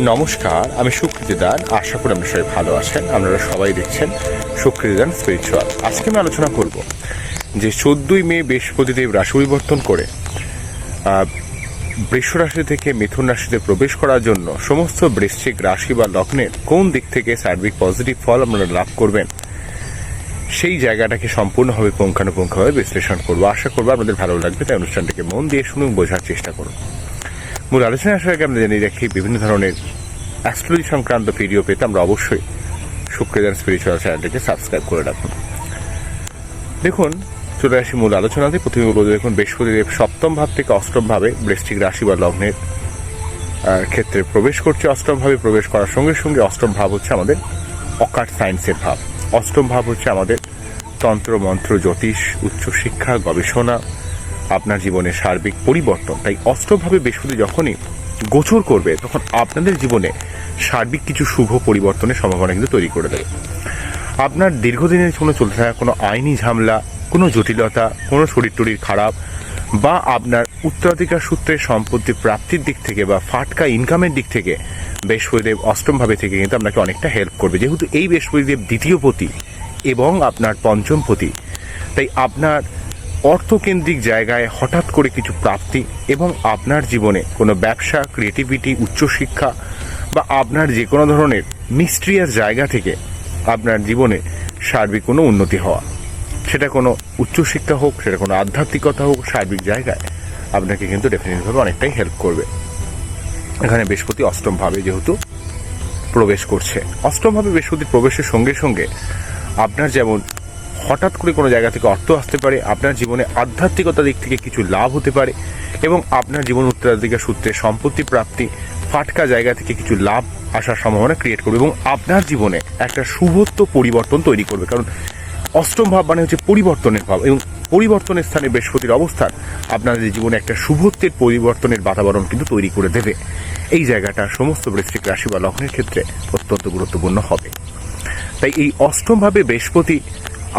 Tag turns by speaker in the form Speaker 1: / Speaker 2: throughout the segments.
Speaker 1: নমস্কার, আমি সুকৃতিদান আশা করি আপনারা সবাই ভালো আছেন। আপনারা সবাই দেখছেন সুকৃতিদান স্পিরিচুয়াল আজকে আমি আলোচনা করব যে চোদ্দই মে বৃহস্পতিদেব রাশি পরিবর্তন করে বৃষ রাশি থেকে মিথুন রাশিতে প্রবেশ করার জন্য সমস্ত বৃশ্চিক রাশি বা লগ্নের কোন দিক থেকে সার্বিক পজিটিভ ফল আপনারা লাভ করবেন, সেই জায়গাটাকে সম্পূর্ণভাবে পুঙ্খানুপুঙ্খভাবে বিশ্লেষণ করব। আশা করব আপনাদের ভালো লাগবে, তাই অনুষ্ঠানটিকে মন দিয়ে শুনুন, বোঝার চেষ্টা করুন। মূল আলোচনা আসার আগে আমরা জানিয়ে রাখি, বিভিন্ন ধরনের অ্যাস্ট্রোলজি সংক্রান্ত ভিডিও পেতে আমরা অবশ্যই শুক্রদান স্পিরিচুয়াল চ্যানেলটিকে সাবস্ক্রাইব করে রাখুন। দেখুন, চলে আসি মূল আলোচনাতে। প্রথমে বলব, দেখুন, বৃহস্পতিদেব সপ্তম ভাব থেকে অষ্টম ভাবে বৃষ্টিক রাশি বা লগ্নের ক্ষেত্রে প্রবেশ করছে। অষ্টম ভাবে প্রবেশ করার সঙ্গে সঙ্গে অষ্টম ভাব হচ্ছে আমাদের অকাট সায়েন্সের ভাব। অষ্টম ভাব হচ্ছে আমাদের তন্ত্র, মন্ত্র, জ্যোতিষ উচ্চশিক্ষা গবেষণা আপনার জীবনে সার্বিক পরিবর্তন। তাই অষ্টমভাবে বৃহস্পতি যখনই গোচর করবে, তখন আপনাদের জীবনে সার্বিক কিছু শুভ পরিবর্তনের সম্ভাবনা কিন্তু তৈরি করে দেবে। আপনার দীর্ঘদিনের কোনো চলতে থাকা কোনো আইনি ঝামেলা, কোনো জটিলতা, কোনো শরীর টরির খারাপ, বা আপনার উত্তরাধিকার সূত্রে সম্পত্তি প্রাপ্তির দিক থেকে বা ফাটকা ইনকামের দিক থেকে বৃহস্পতিদেব অষ্টমভাবে থেকে কিন্তু আপনাকে অনেকটা হেল্প করবে। যেহেতু এই বৃহস্পতিদেব দ্বিতীয় পতি এবং আপনার পঞ্চম পতি, তাই আপনার অর্থকেন্দ্রিক জায়গায় হঠাৎ করে কিছু প্রাপ্তি এবং আপনার জীবনে কোনো ব্যবসা ক্রিয়েটিভিটি উচ্চশিক্ষা বা আপনার যে কোনো ধরনের মিস্ট্রিয়াস জায়গা থেকে আপনার জীবনে সার্বিক কোনো উন্নতি হওয়া। সেটা কোনো উচ্চশিক্ষা হোক, সেটা কোনো আধ্যাত্মিকতা হোক, সার্বিক জায়গায় আপনাকে কিন্তু ডেফিনেটভাবে অনেকটাই হেল্প করবে। এখানে বৃহস্পতি অষ্টমভাবে যেহেতু প্রবেশ করছে। অষ্টমভাবে বৃহস্পতি প্রবেশের সঙ্গে সঙ্গে আপনার যেমন হঠাৎ করে কোনো জায়গা থেকে অর্থ আসতে পারে, আপনার জীবনে আধ্যাত্মিকতা দিক থেকে কিছু লাভ হতে পারে, এবং আপনার জীবন উত্তরাধিকার সূত্রে সম্পত্তি প্রাপ্তি ফাটকা জায়গা থেকে কিছু লাভ আসার সম্ভাবনা ক্রিয়েট করবে, এবং আপনার জীবনে একটা শুভত্ব পরিবর্তন তৈরি করবে। কারণ অষ্টম ভাব মানে হচ্ছে পরিবর্তনের ভাব, এবং পরিবর্তনের স্থানে বৃহস্পতির অবস্থান আপনাদের জীবনে একটা শুভত্বের পরিবর্তনের বাতাবরণ কিন্তু তৈরি করে দেবে। এই জায়গাটা সমস্ত বৃশ্চিক রাশি বা লগ্নের ক্ষেত্রে অত্যন্ত গুরুত্বপূর্ণ হবে। তাই এই অষ্টমভাবে বৃহস্পতি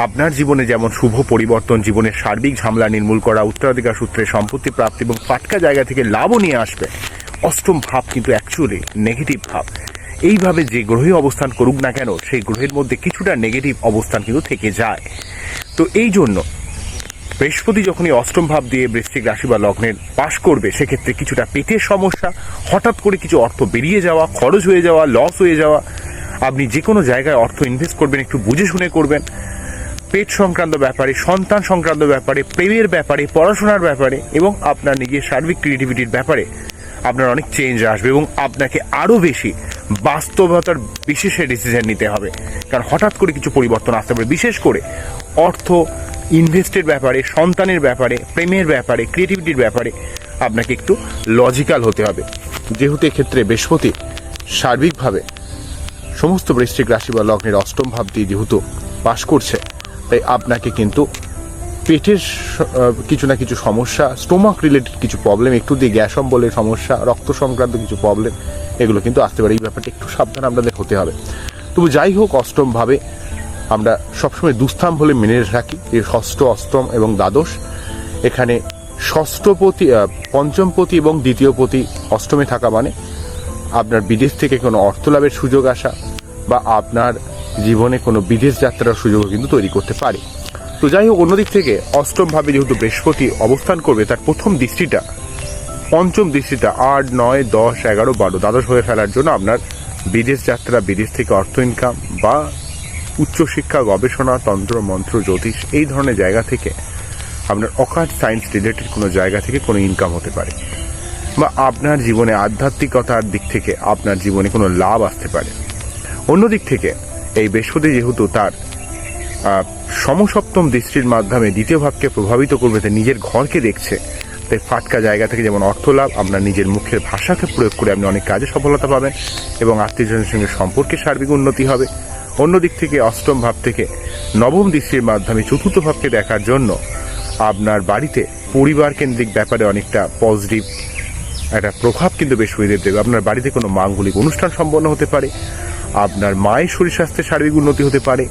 Speaker 1: আপনার জীবনে যেমন শুভ পরিবর্তন জীবনের সার্বিক ঝামেলা নির্মূল করা, উত্তরাধিকার সূত্রে সম্পত্তি প্রাপ্তি এবং ফাটকা জায়গা থেকে লাভও নিয়ে আসবে, অষ্টম ভাব কিন্তু অ্যাকচুয়ালি নেগেটিভ ভাব। এইভাবে যে গ্রহে অবস্থান করুক না কেন, সেই গ্রহের মধ্যে কিছুটা নেগেটিভ অবস্থান কিন্তু থেকে যায়। তো এই জন্য বৃহস্পতি যখনই অষ্টম ভাব দিয়ে বৃশ্চিক রাশি বা লগ্নের পাশ করবে, সেক্ষেত্রে কিছুটা পেটের সমস্যা, হঠাৎ করে কিছু অর্থ বেরিয়ে যাওয়া, খরচ হয়ে যাওয়া লস হয়ে যাওয়া, আপনি যে কোনো জায়গায় অর্থ ইনভেস্ট করবেন, একটু বুঝে শুনে করবেন। পেট সংক্রান্ত ব্যাপারে, সন্তান সংক্রান্ত ব্যাপারে, প্রেমের ব্যাপারে, পড়াশোনার ব্যাপারে এবং আপনার নিজের সার্বিক ক্রিয়েটিভিটির ব্যাপারে আপনার অনেক চেঞ্জ আসবে এবং আপনাকে আরও বেশি বাস্তবতার বিশেষে ডিসিশন নিতে হবে। কারণ হঠাৎ করে কিছু পরিবর্তন আসতে পারে। বিশেষ করে অর্থ ইনভেস্টের ব্যাপারে, সন্তানের ব্যাপারে, প্রেমের ব্যাপারে ক্রিয়েটিভিটির ব্যাপারে আপনাকে একটু লজিক্যাল হতে হবে। যেহেতু এক্ষেত্রে বৃহস্পতি সার্বিকভাবে সমস্ত বৃষ্টিক রাশি বা লগ্নের অষ্টম ভাব দিয়ে যেহেতু পাশ করছে তাই আপনাকে কিন্তু পেটের কিছু না কিছু সমস্যা স্টোমাক রিলেটেড কিছু প্রবলেম একটু দিয়ে গ্যাস অম্বলের সমস্যা, রক্ত সংক্রান্ত কিছু প্রবলেম এগুলো কিন্তু আসতে পারে। এই ব্যাপারটা একটু সাবধান আপনাদের হতে হবে। তবু যাই হোক অষ্টমভাবে আমরা সবসময় দুস্থাম বলে মেনে রাখি। এর ষষ্ঠ, অষ্টম এবং দ্বাদশ। এখানে ষষ্ঠপতি পঞ্চমপতি এবং দ্বিতীয়পতি অষ্টমে থাকা মানে আপনার বিদেশ থেকে কোনো অর্থ লাভের সুযোগ আসা বা আপনার জীবনে কোনো বিদেশ যাত্রার সুযোগও কিন্তু তৈরি করতে পারে। তো যাই হোক, অন্যদিক থেকে অষ্টম ভাবে যেহেতু বৃহস্পতি অবস্থান করবে, তার প্রথম দৃষ্টিটা, পঞ্চম দৃষ্টিটা আট, নয়, দশ, এগারো, বারো দ্বাদশ হয়ে ফেলার জন্য আপনার বিদেশ যাত্রা, বিদেশ থেকে অর্থ ইনকাম বা উচ্চশিক্ষা গবেষণা, তন্ত্র, মন্ত্র, জ্যোতিষ এই ধরনের জায়গা থেকে আপনার অকাট সায়েন্স রিলেটেড কোনো জায়গা থেকে কোনো ইনকাম হতে পারে। বা আপনার জীবনে আধ্যাত্মিকতার দিক থেকে আপনার জীবনে কোনো লাভ আসতে পারে। অন্যদিক থেকে এই বৃহস্পতি যেহেতু তার সমসপ্তম দৃষ্টির মাধ্যমে দ্বিতীয় ভাবকে প্রভাবিত করবে, তাই নিজের ঘরকে দেখছে। তাই ফাটকা জায়গা থেকে যেমন অর্থ লাভ আপনার নিজের মুখের ভাষাকে প্রয়োগ করে আপনি অনেক কাজে সফলতা পাবেন এবং আত্মীয়জনের সঙ্গে সম্পর্কে সার্বিক উন্নতি হবে। অন্যদিক থেকে অষ্টম ভাব থেকে নবম দৃষ্টির মাধ্যমে চতুর্থ ভাবকে দেখার জন্য আপনার বাড়িতে পরিবার কেন্দ্রিক ব্যাপারে অনেকটা পজিটিভ একটা প্রভাব কিন্তু বেশ হয়ে দেবে। আপনার বাড়িতে কোনো মাঙ্গলিক অনুষ্ঠান সম্পন্ন হতে পারে আপনার মায়ের শরীর স্বাস্থ্যের সার্বিক উন্নতি হতে পারে,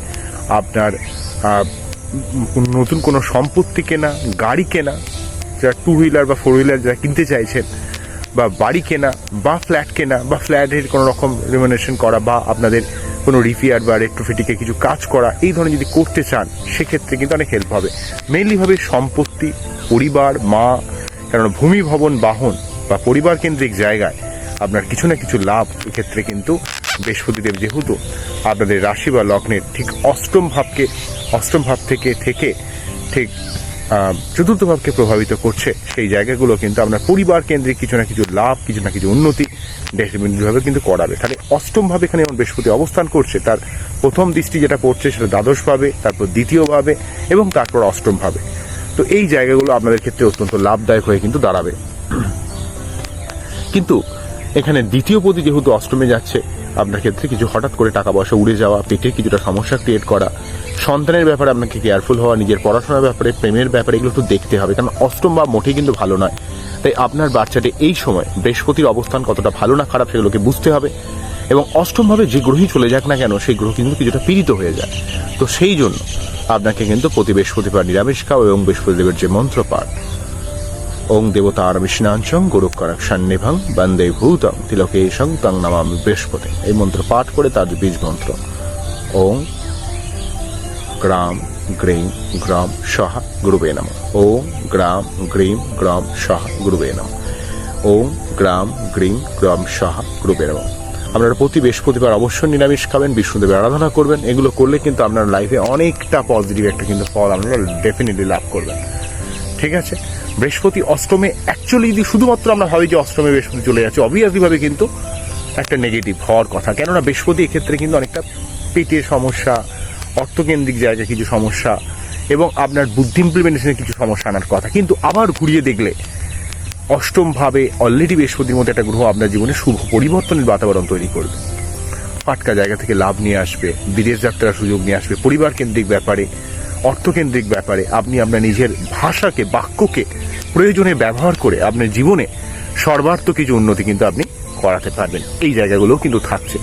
Speaker 1: আপনার নতুন কোনো সম্পত্তি কেনা, গাড়ি কেনা, যারা টু হুইলার বা ফোর হুইলার যারা কিনতে চাইছেন, বা বাড়ি কেনা, বা ফ্ল্যাট কেনা, বা ফ্ল্যাটের কোনো রকম রেমোনেশন করা, বা আপনাদের কোনো রিপেয়ার বা রেট্রোফিটিকে কিছু কাজ করা, এই ধরনের যদি করতে চান, সেক্ষেত্রে কিন্তু অনেক হেল্প হবে। মেনলিভাবে সম্পত্তি, পরিবার, মা কারণ ভূমি, ভবন, বাহন বা পরিবার কেন্দ্রিক জায়গায় আপনার কিছু না কিছু লাভ, এক্ষেত্রে কিন্তু বৃহস্পতিদেব যেহেতু আপনাদের রাশি বা লগ্নের ঠিক অষ্টম ভাবকে, অষ্টম ভাব থেকে থেকে ঠিক চতুর্থ ভাবকে প্রভাবিত করছে, সেই জায়গাগুলো কিন্তু আপনার পরিবার কেন্দ্রিক কিছু না কিছু লাভ, কিছু না কিছু উন্নতি ডেফিনেটলিভাবে কিন্তু করাবে। তাহলে অষ্টমভাবে এখানে যেমন বৃহস্পতি অবস্থান করছে, তার প্রথম দৃষ্টি যেটা পড়ছে সেটা দ্বাদশ ভাবে, তারপর দ্বিতীয় ভাবে এবং তারপর অষ্টম ভাবে। তো এই জায়গাগুলো আপনাদের ক্ষেত্রে অত্যন্ত লাভদায়ক হয়ে কিন্তু দাঁড়াবে। কিন্তু এখানে দ্বিতীয় পতি যেহেতু অষ্টমে যাচ্ছে আপনার ক্ষেত্রে কিছু হঠাৎ করে টাকা পয়সা উড়ে যাওয়া পেটে কিছুটা সমস্যা ক্রিয়েট করা, সন্তানের ব্যাপারে আপনাকে কেয়ারফুল হওয়া, নিজের পড়াশোনার ব্যাপারে, প্রেমের ব্যাপারে এগুলো একটু দেখতে হবে, কারণ অষ্টম বা মোটেই কিন্তু ভালো নয়। তাই আপনার বাচ্চাটি এই সময় বৃহস্পতির অবস্থান কতটা ভালো না খারাপ সেগুলোকে বুঝতে হবে এবং অষ্টমভাবে যে গ্রহই চলে যাক না কেন, সেই গ্রহ কিন্তু কিছুটা পীড়িত হয়ে যায়। তো সেই জন্য আপনাকে কিন্তু প্রতি বৃহস্পতিবার নিরামিষ খাও এবং বৃহস্পতিদেবের যে মন্ত্র পাঠ ওং দেবতার বিষ্ণাঞ্চং গুরুকরাক্ষান্নিভং বন্দে ভূতং তিলকেশং তং নামামি বৃহস্পতি। এই মন্ত্র পাঠ করে তার বীজ মন্ত্র। ওং গ্রাম গ্রীম গ্রাম সহা গুরুবে নম। ওং গ্রাম গ্রীম গ্রাম সহা গুরুবে নম। ওং গ্রাম গ্রীম গ্রাম সহা গুরুবে নম। আপনারা প্রতি বৃহস্পতিবার অবশ্যই নিরামিষ খাবেন, বিষ্ণুদেবের আরাধনা করবেন। এগুলো করলে কিন্তু আপনার লাইফে অনেকটা পজিটিভ একটা কিন্তু ফল আপনারা ডেফিনেটলি লাভ করবেন। ঠিক আছে? বৃহস্পতি অষ্টমে অ্যাকচুয়ালি যদি শুধুমাত্র আমরা ভাবি যে অষ্টমে বৃহস্পতি চলে যাচ্ছে অবভিয়াসলি ভাবে কিন্তু একটা নেগেটিভ হওয়ার কথা। কেননা বৃহস্পতি এক্ষেত্রে কিন্তু অনেকটা পেটের সমস্যা, অর্থকেন্দ্রিক জায়গায় কিছু সমস্যা, এবং আপনার বুদ্ধি ইমপ্লিমেন্টেশনের কিছু সমস্যা আনার কথা। কিন্তু আবার ঘুরিয়ে দেখলে, অষ্টমভাবে অলরেডি বৃহস্পতির মধ্যে একটা গ্রহ আপনার জীবনে শুভ পরিবর্তনের বাতাবরণ তৈরি করবে। ফাটকা জায়গা থেকে লাভ নিয়ে আসবে, বিদেশ যাত্রার সুযোগ নিয়ে আসবে, পরিবার কেন্দ্রিক ব্যাপারে, অর্থকেন্দ্রিক ব্যাপারে, আপনি আপনার নিজের ভাষাকে, বাক্যকে প্রয়োজনে ব্যবহার করে আপনার জীবনে সর্বার্থ কিছু উন্নতি কিন্তু আপনি করাতে পারবেন। এই জায়গাগুলোও কিন্তু থাকছে।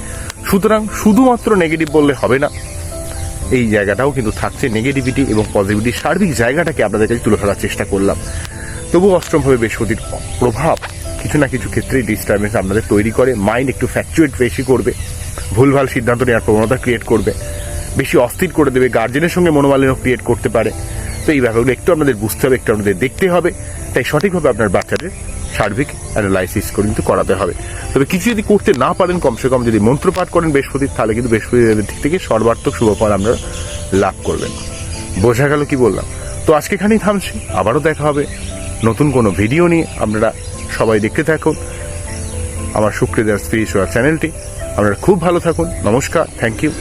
Speaker 1: সুতরাং শুধুমাত্র নেগেটিভ বললে হবে না, এই জায়গাটাও কিন্তু থাকছে। নেগেটিভিটি এবং পজিটিভিটি সার্বিক জায়গাটাকে আপনাদের কাছে তুলে ধরার চেষ্টা করলাম। তবু অষ্টমভাবে বৃহস্পতির প্রভাব কিছু না কিছু ক্ষেত্রে ডিস্টারবেন্স আপনাদের তৈরি করে। মাইন্ড একটু ফ্যাকচুয়েট বেশি করবে, ভুলভাল সিদ্ধান্ত নেওয়ার প্রবণতা ক্রিয়েট করবে, বেশি অস্থির করে দেবে গার্জেনের সঙ্গে মনোমালিন্য ক্রিয়েট করতে পারে। তো এই ব্যাপারগুলো একটু আপনাদের বুঝতে হবে, একটু আপনাদের দেখতে হবে। তাই সঠিকভাবে আপনার বাচ্চাদের সার্বিক অ্যানালাইসিস করে কিন্তু করাতে হবে। তবে কিছু যদি করতে না পারেন, কমসে কম যদি মন্ত্রপাঠ করেন বৃহস্পতির, তাহলে কিন্তু বৃহস্পতির দিক থেকে সর্বার্থক শুভফল আপনারা লাভ করবেন। বোঝা গেল কি বললাম? তো আজকে এখানেই থামছি, আবারও দেখা হবে। নতুন কোনো ভিডিও নিয়ে আপনারা সবাই দেখতে থাকুন। আমার শুক্রিয়া স্পিরিচুয়াল চ্যানেলটি। আপনারা খুব ভালো থাকুন। নমস্কার, থ্যাংক ইউ।